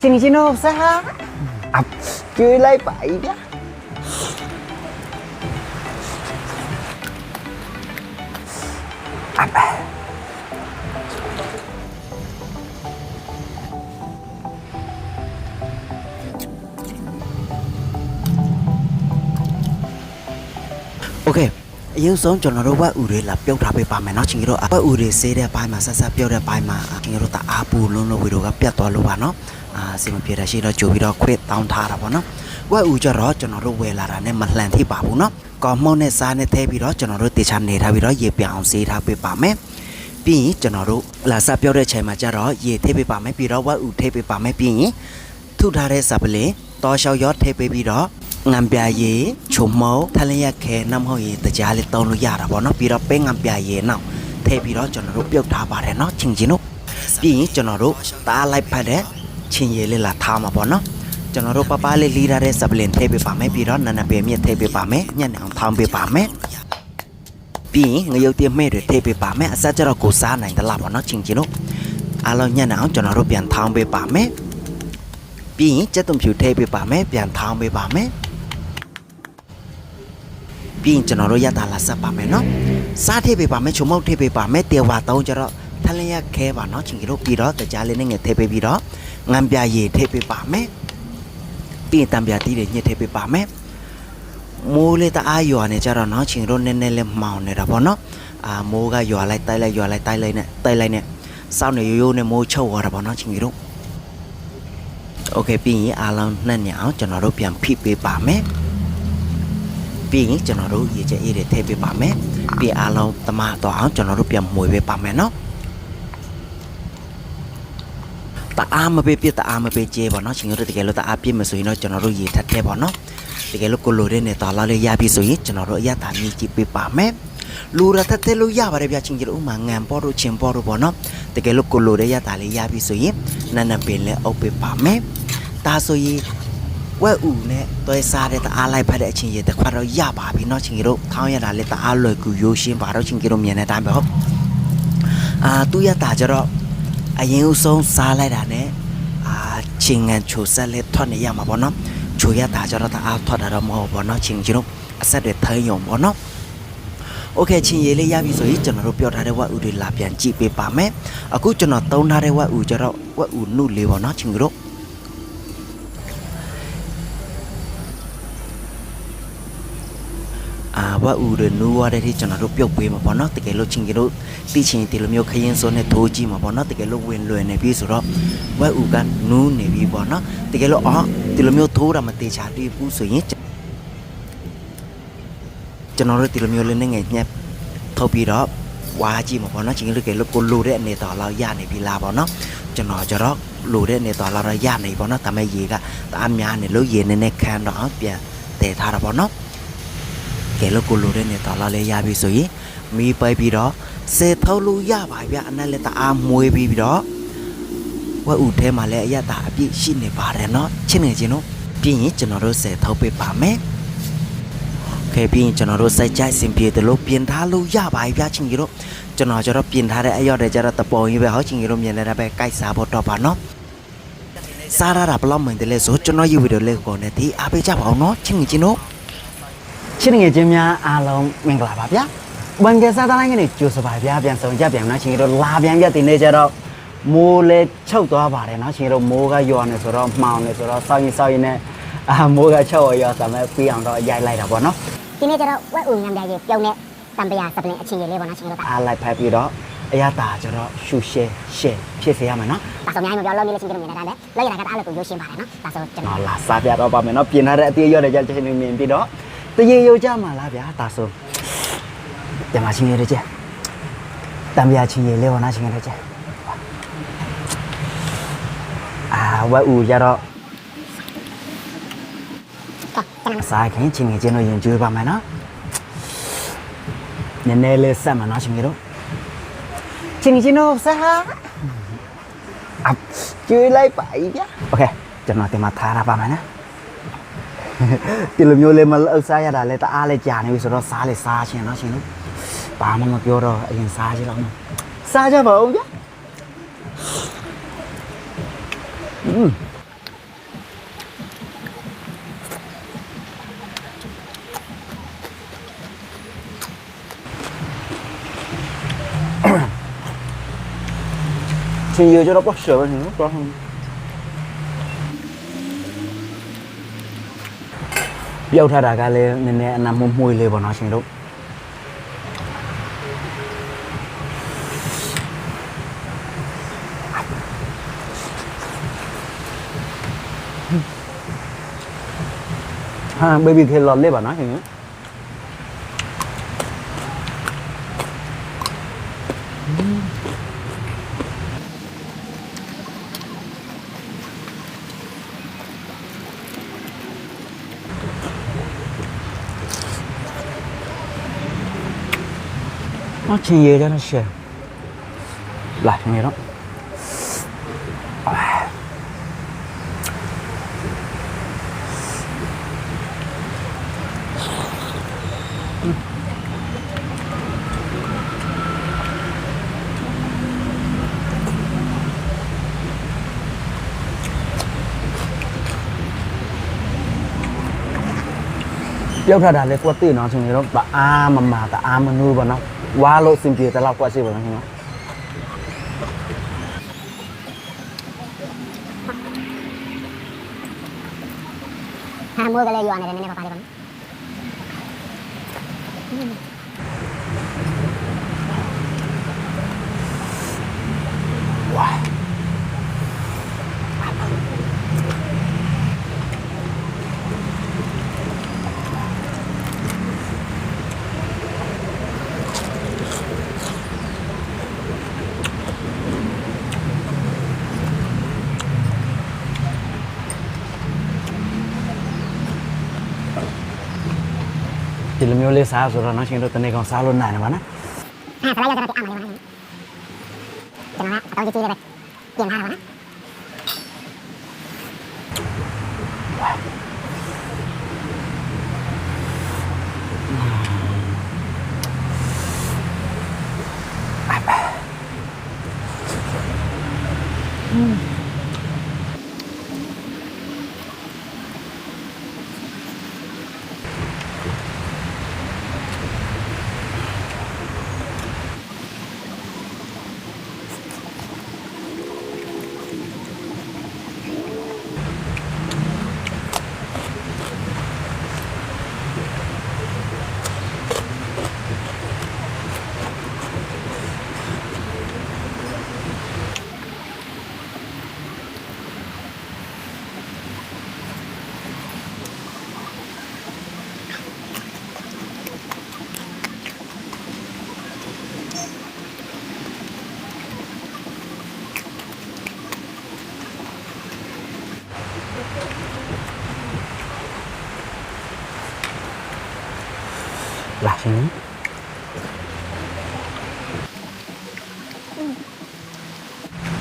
진진없어 앞줄에 빠이다 아빠 오케이 အရင်ဆုံးကျွန်တော်တို့ဝက်ဥတွေလာပြုတ်ထားပေးပါမယ်နော်ချင်းတို့ဝက်ဥတွေစေးတဲ့ပိုင်းမှာဆက်ဆက်ပြုတ်တဲ့ပိုင်းမှာချင်းတို့တအားပူလုံးလို့ဝီတို့ကပြတ်သွားလို့ပါနော်အာစီမပြေတာရှိတော့ကြိုပြီးတော့ခွေတောင်းထားတာပေါ့နော်ဝက်ဥကြတော့ကျွန်တော်တို့ဝယ်လာတာနဲ့မလှန်ထိပါဘူးနော်ကော်မွန်နဲ့စားနဲ့ထည့်ပြီးတော့ကျွန်တော်တို့တေချာနေထားပြီးတော့ရေပြောင်စေးထားပေးပါမယ်ပြီးရင်ကျွန်တော်တို့လာစပြောတဲ့အချိန်မှာကျတော့ရေထည့်ပေးပါမယ်ပြီးတော့ဝက်ဥထည့်ပေးပါမယ်ပြီးရင်ထုထားတဲ့စပလင်တောလျှောက်ရောထည့်ပေးပြီးတော့ ငံပြရေချုံမောထလျက်ခဲနမဟုတ်ရေတကြားလေးတောင်းလို့ရတာပေါ့နော်ပြီးတော့ပဲငံပြရေနောက်ထည့်ပြီးတော့ကျွန်တော်တို့ပြုတ်ထားပါတယ်နော်ချင်းချင်းတို့ပြီးရင်ကျွန်တော်တို့တားလိုက်ဖတ်တဲ့ချင်းရေလေးလာထားမှာပေါ့နော်ကျွန်တော်တို့ပပလေးလီထားတဲ့စပလင်ထည့်ပေးပါမယ်ပြီးတော့နနပေမြင့်ထည့်ပေးပါမယ်ညနေအောင်ထောင်းပေးပါမယ်ပြီးရင်ငရုတ်တည်းမဲ့တွေထည့်ပေးပါမယ်အစကျတော့ကိုစားနိုင်တယ်လားပေါ့နော်ချင်းချင်းတို့အားလုံးညနေအောင်ကျွန်တော်တို့ပြန်ထောင်းပေးပါမယ်ပြီးရင်ကြက်သွန်ဖြူထည့်ပေးပါမယ်ပြန်ထောင်းပေးပါမယ် ပြီးရင်ကျွန်တော်တို့ရတာလာဆက်ပါမယ်နော်စားထည့်ပေးပါမယ်ချုံမုတ်ထည့်ပေးပါမယ်တေဝါတောင်းကြတော့ထလျက်ခဲပါနော်ချင်းကြီးတို့ပြီးတော့တကြားလေးနဲ့ငယ်ထည့်ပေးပြီးတော့ငံပြရည်ထည့်ပေးပါမယ်ပြီးရင်တံပြတီးတွေညှစ်ထည့်ပေးပါမယ်မိုးလေးတအားရွာနေကြတော့နော်ချင်းတို့နည်းနည်းလေးမှောင်နေတာပေါ့နော်အာမိုးကရွာလိုက်တိုက်လိုက်ရွာလိုက်တိုက်လိုက်နဲ့တိုက်လိုက်နဲ့စောင်းနေရိုးရိုးနဲ့မိုးချုပ်သွားတာပေါ့နော်ချင်းကြီးတို့โอเคပြီးရင်အားလုံးနှက်ညအောင်ကျွန်တော်တို့ပြန်ဖိပေးပါမယ် ပြီးရင်ကျွန်တော်တို့ရေချက်အေးတွေထည့်ပေးပါမယ်ပြီးအားလုံးတမတော့အောင်ကျွန်တော်တို့ပြန်မွေပေးပါမယ်နော်တအားမပေးပြတအားမပေးကျေးပါနော်ရှင်တို့တကယ်လို့တအားပြမဆိုရင်တော့ကျွန်တော်တို့ရေထပ်ထဲပါနော်တကယ်လို့ကိုလိုတဲ့နဲ့တော်လာလေးရပြီဆိုရင်ကျွန်တော်တို့အရသာမြည်ကြည့်ပေးပါမယ်လူရထက်ထဲလို့ရပါတယ်ဗျချင်းကြီးတို့ဥမာငံပေါ်တို့ချင်းပေါ်တို့ပေါ့နော်တကယ်လို့ကိုလိုတဲ့ရတာလေးရပြီဆိုရင်နန်းနပင်လည်းအုပ်ပေးပါမယ်ဒါဆိုရင် ဝက်ဥနဲ့တွဲစားတဲ့တအားလိုက်ဖတ်တဲ့အချင်းရေတစ်ခွက်တော့ရပါပြီเนาะချင်းကြီးတို့ထောင်းရတာလည်းတအားလွယ်ကူရိုးရှင်းပါတော့ချင်းကြီးတို့မြင်တဲ့အတိုင်းပဲဟုတ်အာသူရတာကြတော့အရင်ဦးဆုံးစားလိုက်တာနဲ့အာချင်းငန်ချိုဆက်လက်ထွက်နေရမှာပေါ့နော်ချိုရတာကြတော့တအားထွက်တာတော့မဟုတ်ဘောနော်ချင်းကြီးတို့အဆက်တွေထိုင်းယုံပေါ့နော်โอเคချင်းရေလေးရပြီဆိုရင်ကျွန်တော်တို့ပြောထားတဲ့ဝက်ဥတွေလာပြန်ကြည့်ပေးပါမယ်အခုကျွန်တော်သုံးထားတဲ့ဝက်ဥကြတော့ဝက်ဥနုလေးပေါ့နော်ချင်းကြီးတို့ ဝတ်ဦးရနူရတဲ့ที่ကျွန်တော်တို့ပြုတ်ပေးမှာပေါ့နော်တကယ်လို့ချင်းကြီးတို့သိချင်းဒီလိုမျိုးခရင်စုံနဲ့ထိုးကြည့်မှာပေါ့နော်တကယ်လို့ဝင်လွယ်နေပြီဆိုတော့ဝတ်ဦးကနူးနေပြီပေါ့နော်တကယ်လို့အော်ဒီလိုမျိုးထိုးတာမသေးချာတွေ့ဘူးဆိုရင်ကျွန်တော်တို့ဒီလိုမျိုးလေးနဲ့ငယ်ညက်ထုတ်ပြီးတော့ဝါကြည့်မှာပေါ့နော်ချင်းကြီးတို့ကလို့ကိုလိုတဲ့အနေတော်လောက်ရနေပြီလားပေါ့နော်ကျွန်တော်ကျတော့လိုတဲ့အနေတော်လောက်တော့ရနေပေါ့နော်ဒါပေမဲ့ရေကတအားများနေလို့ရေနည်းနည်းခန်းတော့ပြန်တည်ထားတာပေါ့နော် ကဲလို့ကိုလိုတဲ့နေတာလာလဲရပြီဆိုရင်မီးပိုက်ပြီးတော့စေထုတ်လို့ရပါဗျအနက်လက်တအားမွေးပြီးပြီးတော့ဝက်ဥထဲမှာလည်းအရတာအပြည့်ရှိနေပါတယ်เนาะချင်းနေချင်းတို့ပြီးရင်ကျွန်တော်တို့စေထုတ်ပေးပါမယ်ခဲပြီးရင်ကျွန်တော်တို့စိုက်ကြိုက်စင်ပြေတယ်လို့ပြင်ထားလို့ရပါဗျချင်းကြီးတို့ကျွန်တော်ကျတော့ပြင်ထားတဲ့အရောက်တဲ့ကျတော့တပေါ်ကြီးပဲဟောချင်းကြီးတို့မြင်နေတာပဲကြိုက်စားဖို့တော့ပါเนาะစားရတာဘယ်လောက်မှန်တယ်လဲဆိုကျွန်တော်ယူဗီဒီယိုလေးကိုလည်းဒီအားပေးကြပါအောင်เนาะချင်းကြီးချင်းတို့ ချင်းငယ်ချင်းများအားလုံးမင်္ဂလာပါဗျာ။ဘန်ကစားသားတိုင်းကနေကြိုဆိုပါဗျာပြန်ဆောင်ကြပြန်နော်ချင်းတို့လာပြန်ပြတင်နေကြတော့မိုးလဲချုပ်သွားပါတယ်နော်ချင်းတို့မိုးကရွာနေဆိုတော့မှောင်နေဆိုတော့စောင်းရင်စောင်းရင်နဲ့အာမိုးကချုပ်ရောဆိုမဲ့ပြီးအောင်တော့ရိုက်လိုက်တာပေါ့နော်ဒီနေ့ကျတော့ဝက်ဦးငံပြရေပြုံးတဲ့တံပရာစပလင်အခြေရေလေးပေါ့နော်ချင်းတို့ကအားလိုက်ဖက်ပြီးတော့အရတာကျတော့ရှူရှဲရှဲဖြစ်စေရမယ်နော်ဒါဆိုအများကြီးမပြောလို့နေလို့ချင်းတို့မြင်နေတာလည်းလက်ရတာကတအားလို့ကိုရိုးရှင်းပါတယ်နော်ဒါဆိုကျွန်ဟောတော်လာစားပြတော့ပါမယ်နော်ပြင်ထားတဲ့အတေးရောတဲ့ကြချင်းမြင်ပြီးတော့ တရေရုပ်ကြမှာလားဗျာဒါဆိုတမချင်းရတဲ့ကြတံပြာချင်းရလေးပေါ့နော်ချင်းရတဲ့ကြအာဝက်ဦးကြတော့ ကကျွန်တော် စားခင်ချင်းငယ်ချင်းတို့ရင်ကျွေးပါမယ်နော်နည်းနည်းလေးဆက်မှာနော်ချင်းကြီးတို့ ချင်းချင်းတို့ဆဟာအကျွေးလိုက်ပါ၏ဗျာ โอเคကျွန်တော်တင်မှာထားရပါမယ်နော် ဒီလိုမျိုးလေးမလောက်စားရတာလဲတအားလဲကြာနေပြီဆိုတော့စားလေစားချင်တော့ရှင်လို့ဘာမှမပြောတော့အရင်စားကြတော့စားကြပါဦးဗျာอืมချင်းရကြတော့ပေါ့ရှာပဲနော်ဘာမှ က်ထားတာကလည်းနည်းနည်းအနာမမွှေးလေးပေါ့နော်ရှင်တို့ဟာ baby ခေလော်လေးပါနော် ရှင်အချင်းရေ ရှယ်လာနေတော့ပြောက်ထတာလေကွက်တိနော်ရှင်တို့တအားမမာတအားမနူးပါနော်ဝါလို့အစင်ပြေတလောက်ကွက်စီပါနော်ရှင်နော်ဟာမိုးကလေးရွာနေတယ်နည်းနည်းပါပါလေးပါ ဒီလိုမျိုးလေးစားဆိုတော့နော်ရှင်တို့တနေ့ကောင်စားလို့နိုင်တယ်ပါနော်ဟာဆလာ လေးပါနော်ကျွန်တော်ကအတောင်းကြီးကြီးလေးပဲပြင်ထားတာပါနော်လာ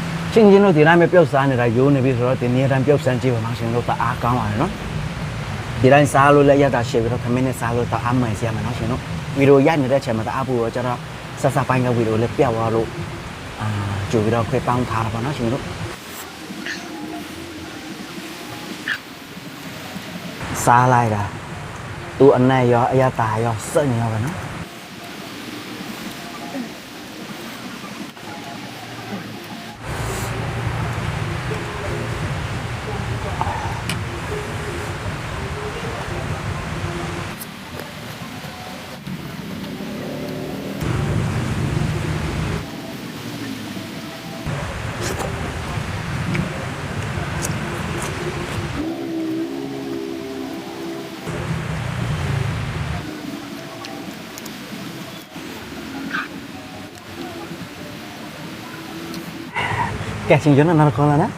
ရှင်ချင်းချင်းတို့ဒီတိုင်းပဲပျောက်စားနေတာယိုးနေပြီဆိုတော့ဒီနေ့တိုင်းပျောက်စမ်းကြည့်ပါမှရှင်တို့တအားကောင်းပါတယ်နော်ဒီတိုင်းစားလို့လည်းရတာရှေ့ပြီးတော့ခမင်းနဲ့စားလို့တအားမှန်စီရမယ်နော်ရှင်တို့ဗီဒီယိုရိုက်နေတဲ့အချိန်မှာတအားပူတော့ကျတော့ဆက်ဆက်ပိုင်းကဗီဒီယိုလေးပြတ်သွားလို့အာကြိုပြီးတော့ခွဲပေါင်းထားတာပါနော်ရှင်တို့စားလိုက်တာ သူ့အနက်ရောအရတာရောစိတ်နေရောပဲနော် ကဲရှင်ကျွန်တော်နောက်ခေါ်လာနော်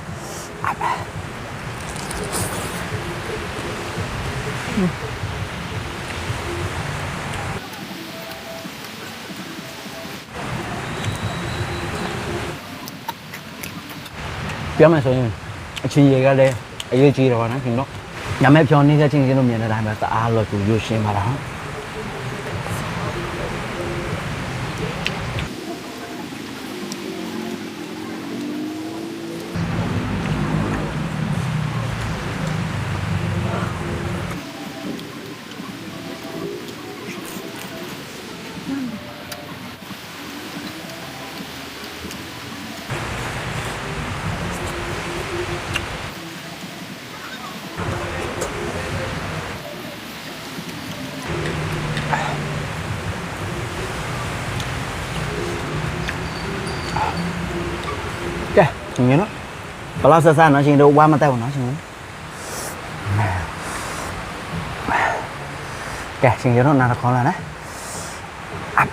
ပြောမယ်ဆိုရင်အချင်းရေကလည်းအရေးကြီးတော့ဗောနော်ရှင်တို့ညမဲဖြောင်းနေတဲ့ချင်းချင်းတို့မြင်တဲ့အတိုင်းပဲတအားလို့သူရွှေရှင်းပါလားဟုတ် ရှင်ကြီးတို့ဘလောက်ဆက်ဆက်နော်ရှင်တို့ဝါမတက်ဘူးနော်ရှင်ကြီးကဲရှင်ကြီးတို့နားခေါ်လာနော်အပ်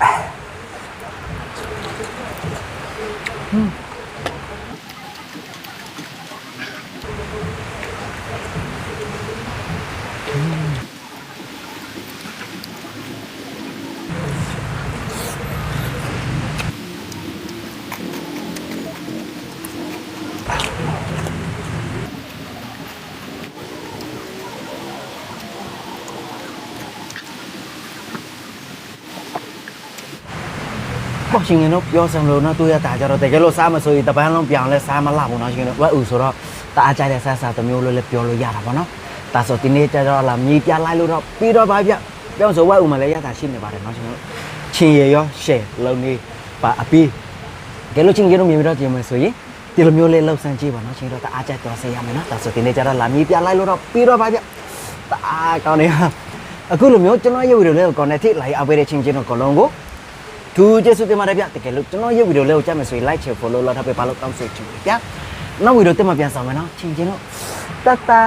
ပေါ့ရှင်ကြီးတို့ပြောစံလို့နော်သူရတာကြတော့တကယ်လို့စားမဆိုရင်တပန်းလုံးပြောင်းလဲစားမလာဘူးနော်ရှင်တို့ဝက်ဥဆိုတော့တအားကြိုက်တဲ့ဆဆတစ်မျိုးလို့လည်းပြောလို့ရတာပေါ့နော်ဒါဆိုဒီနေ့ကြတော့လာမြေပြလိုက်လို့တော့ပြီးတော့ပါဗျပြောင်းဆိုဝက်ဥမှာလည်းရတာရှိနေပါတယ်နော်ရှင်တို့ချင်းရရောရှယ်လုံးနေပါအပီးကဲလို့ချင်းကြီးတို့မြေပြတော့ကြည့်မယ်ဆိုရင်ဒီလိုမျိုးလေးလှုပ်ဆန်းကြည့်ပါနော်ရှင်တို့တအားကြိုက်တော့ဆေးရမယ်နော်ဒါဆိုဒီနေ့ကြတော့လာမြေပြလိုက်လို့တော့ပြီးတော့ပါဗျတအားကောင်းနေအခုလိုမျိုးကျွန်တော်ရုပ်ရည်လေးကို connect လိုက်အပ်ပေးတဲ့ချင်းချင်းတို့ကလုံးကို သူကျေးဇူးတင်ပါတယ်ဗျတကယ်လို့ကျွန်တော်ရုပ်ဗီဒီယိုလေးကိုကြည့်မယ်ဆိုရင် like share follow လောက်ထားပေးပါလို့တောင်းဆိုချင်တယ်ဗျနောက်ဗီဒီယိုတက်မှပြန်ဆောင်မယ်နော်ချင်းချင်းတို့တတ်တာ